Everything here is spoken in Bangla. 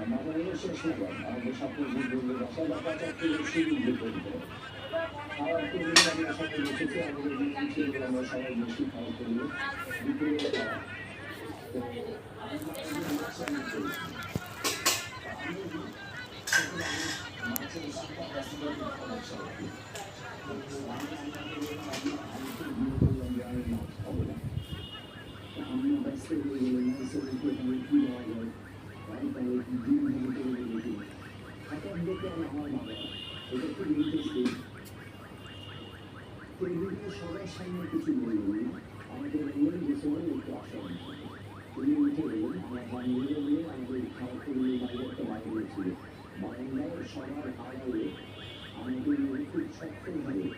মাঝামাঝি শেষ নাগাদ আমাদের সাথে বুদ্ধদের বাসা বা পঁচাত্তর শুরু বিপরীত খাওয়ার টেবিল আমরা সবাই বসেছি, আমাদের ছিল, আমরা সবাই বসে খাওয়া করব দুপুরে সবার সামনে কিছু বললেন আমাদের বললেন যে সবাই একটু আসা উনি উঠে গেলেন আমার বান্ধবীরা মিলে আমাদের খাওয়া টেবিলের বাইরে একটা বাইরে ছিল My emotional value. I do repeat something.